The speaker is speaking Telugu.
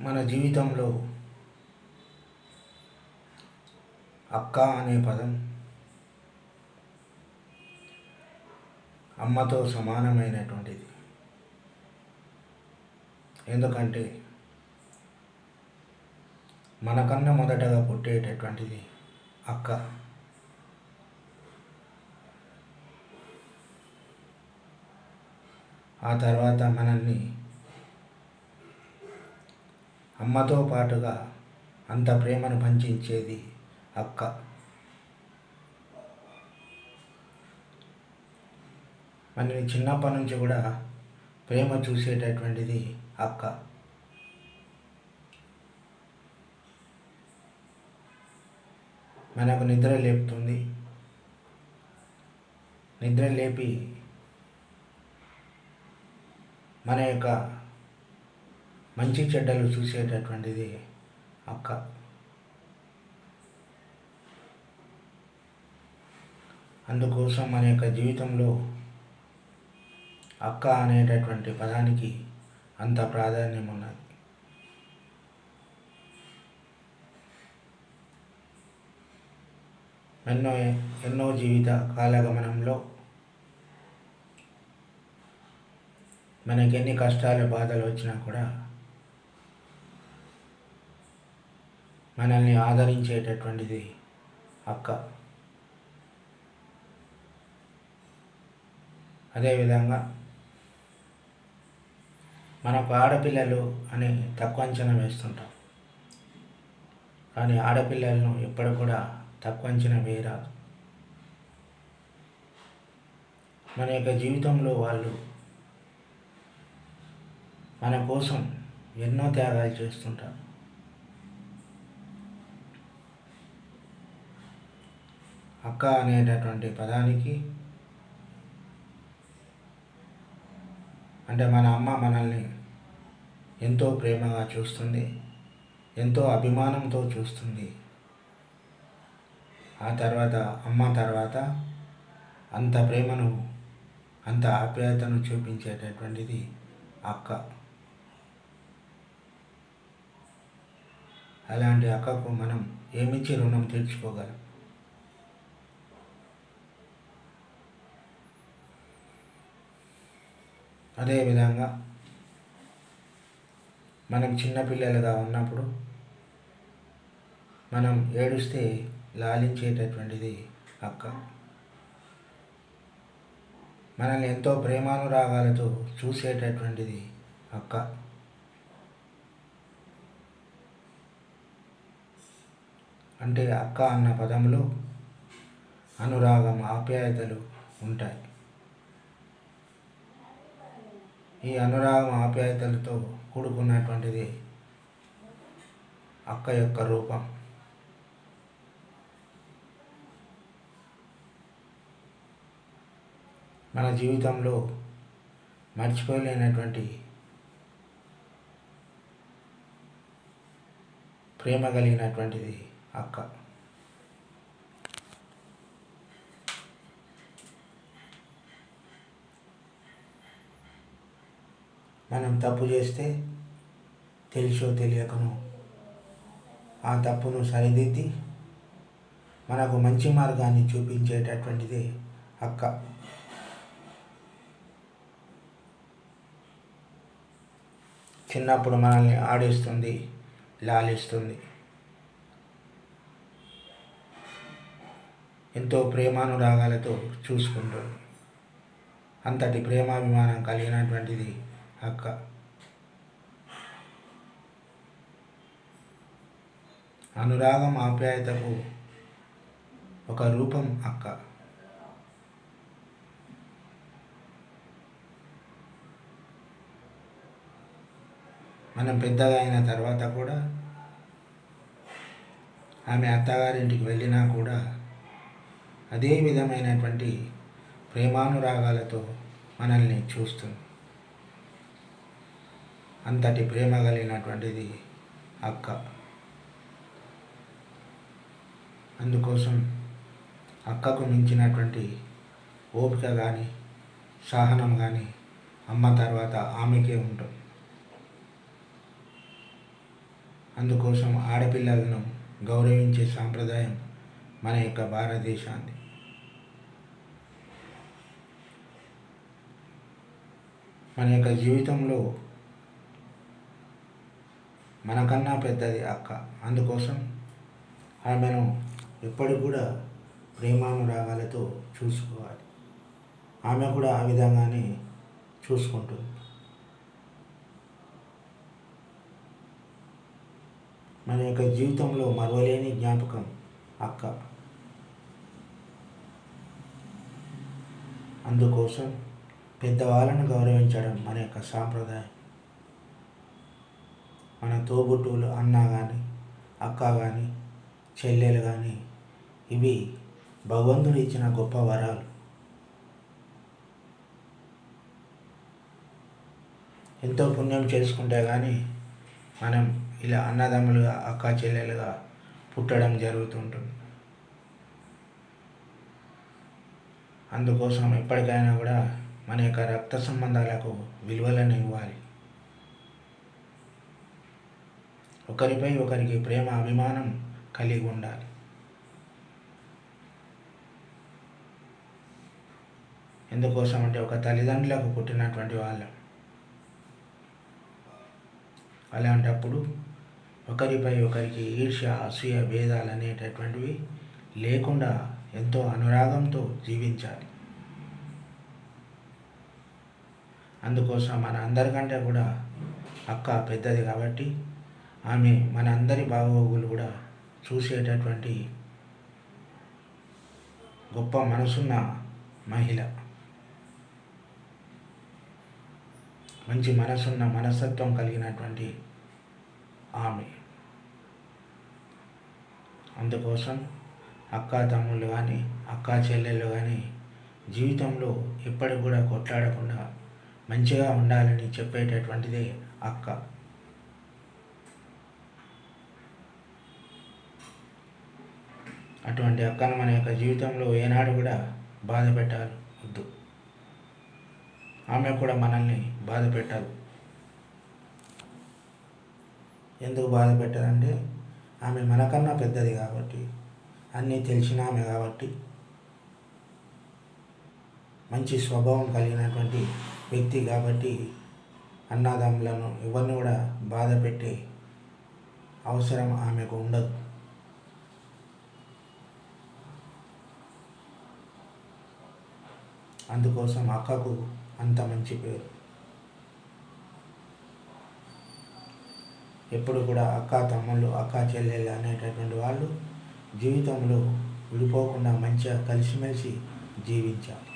మన జీవితంలో అక్క అనే పదం అమ్మతో సమానమైనటువంటిది. ఎందుకంటే మనకన్నా మొదటగా పుట్టేటటువంటిది అక్క. ఆ తర్వాత మనల్ని అమ్మతో పాటుగా అంత ప్రేమను పంచించేది అక్క. మనని చిన్నప్పటి నుంచి కూడా ప్రేమ చూసేటటువంటిది అక్క. మనకు నిద్ర లేపుతుంది. నిద్ర లేపి మన యొక్క మంచి చెడ్డలు చూసేటటువంటిది అక్క. అందుకోసం మన యొక్క జీవితంలో అక్క అనేటటువంటి పదానికి అంత ప్రాధాన్యం ఉన్నది. ఎన్నో ఎన్నో జీవిత కాలగమనంలో మనకి ఎన్ని కష్టాలు బాధలు వచ్చినా కూడా మనల్ని ఆదరించేటటువంటిది అక్క. అదేవిధంగా మనకు ఆడపిల్లలు అని తక్కువ అంచనా వేస్తుంటాం. కానీ ఆడపిల్లలను ఎప్పుడు కూడా తక్కువ అంచనా వేయరాదు. మన యొక్క జీవితంలో వాళ్ళు మన కోసం ఎన్నో త్యాగాలు చేస్తుంటారు. అక్క అనేటటువంటి పదానికి అంటే మన అమ్మ మనల్ని ఎంతో ప్రేమగా చూస్తుంది ఎంతో అభిమానంతో చూస్తుంది. ఆ తర్వాత అమ్మ తర్వాత అంత ప్రేమను అంత ఆప్యాయతను చూపించేటటువంటిది అక్క. అలాంటి అక్కకు మనం ఏమిచ్చి రుణం తీర్చుకోగలం? అదేవిధంగా మనం చిన్నపిల్లలుగా ఉన్నప్పుడు మనం ఏడుస్తే లాలించేటటువంటిది అక్క. మనల్ని ఎంతో ప్రేమానురాగాలతో చూసేటటువంటిది అక్క. అంటే అక్క అన్న పదంలో అనురాగం ఆప్యాయతలు ఉంటాయి. ఈ అనురాగం ఆప్యాయతలతో కూడుకున్నటువంటిది అక్క యొక్క రూపం. మన జీవితంలో మర్చిపోలేనటువంటి ప్రేమ కలిగినటువంటిది అక్క. మనం తప్పు చేస్తే తెలిసో తెలియకనో ఆ తప్పును సరిదిద్ది మనకు మంచి మార్గాన్ని చూపించేటటువంటిది అక్క. చిన్నప్పుడు మనల్ని ఆడిస్తుంది లాలిస్తుంది. ఎంతో ప్రేమానురాగాలతో చూసుకుంటుంది. అంతటి ప్రేమాభిమానం కలిగినటువంటిది అక్క. అనురాగం ఆప్యాయతకు ఒక రూపం అక్క. మనం పెద్దగా అయిన తర్వాత కూడా ఆమె అత్తగారింటికి వెళ్ళినా కూడా అదే విధమైనటువంటి ప్రేమానురాగాలతో మనల్ని చూస్తుంది. అంతటి ప్రేమ కలిగినటువంటిది అక్క. అందుకోసం అక్కకు మించినటువంటి ఓపిక కానీ సహనం కానీ అమ్మ తర్వాత ఆమెకే ఉంటుంది అందుకోసం ఆడపిల్లలను గౌరవించే సాంప్రదాయం మన యొక్క భారతదేశాన్ని మన యొక్క జీవితంలో మనకన్నా పెద్దది అక్క. అందుకోసం ఆమెను ఎప్పటికి కూడా ప్రేమానురాగాలతో చూసుకోవాలి. ఆమె కూడా ఆ విధంగానే చూసుకుంటుంది. మన యొక్క జీవితంలో మరవలేని జ్ఞాపకం అక్క. అందుకోసం పెద్దవాళ్ళను గౌరవించడం మన యొక్క సాంప్రదాయం. మన తోబుట్టువులు అన్న కానీ అక్క కానీ చెల్లెలు కానీ ఇవి భగవంతుడు ఇచ్చిన గొప్ప వరాలు. ఎంతో పుణ్యం చేసుకుంటే కానీ మనం ఇలా అన్నదమ్ములుగా అక్క చెల్లెలుగా పుట్టడం జరుగుతుంటుంది. అందుకోసం ఎప్పటికైనా కూడా మన యొక్క రక్త సంబంధాలకు విలువలను ఇవ్వాలి. ఒకరిపై ఒకరికి ప్రేమ అభిమానం కలిగి ఉండాలి. ఎందుకోసం అంటే ఒక తల్లిదండ్రులకు పుట్టినటువంటి వాళ్ళం. అలాంటప్పుడు ఒకరిపై ఒకరికి ఈర్ష్య అసూయ భేదాలు అనేటటువంటివి లేకుండా ఎంతో అనురాగంతో జీవించాలి. అందుకోసం మన అందరికంటే కూడా అక్క పెద్దది కాబట్టి ఆమె మన అందరి బాగోగులు కూడా చూసేటటువంటి గొప్ప మనసున్న మహిళ. మంచి మనసున్న మనస్తత్వం కలిగినటువంటి ఆమె. అందుకోసం అక్క తమ్ముళ్ళు కానీ అక్క చెల్లెళ్ళు కానీ జీవితంలో ఎప్పటికి కూడా కొట్లాడకుండా మంచిగా ఉండాలని చెప్పేటటువంటిదే అక్క. అటువంటి అక్కను మన యొక్క జీవితంలో ఏనాడు కూడా బాధ పెట్టాలి వద్దు. ఆమె కూడా మనల్ని బాధ పెట్టాలి ఎందుకు బాధ పెట్టారంటే ఆమె మనకన్నా పెద్దది కాబట్టి అన్నీ తెలిసిన ఆమె కాబట్టి. మంచి స్వభావం కలిగినటువంటి వ్యక్తి కాబట్టి అన్నదమ్ములను ఎవరిని కూడా బాధ పెట్టే అవసరం ఆమెకు ఉండదు. అందుకోసం అక్కకు అంత మంచి పేరు. ఎప్పుడు కూడా అక్క తమ్ముళ్ళు అక్క చెల్లెళ్ళు అనేటటువంటి వాళ్ళు జీవితంలో విడిపోకుండా మంచిగా కలిసిమెలిసి జీవించాలి.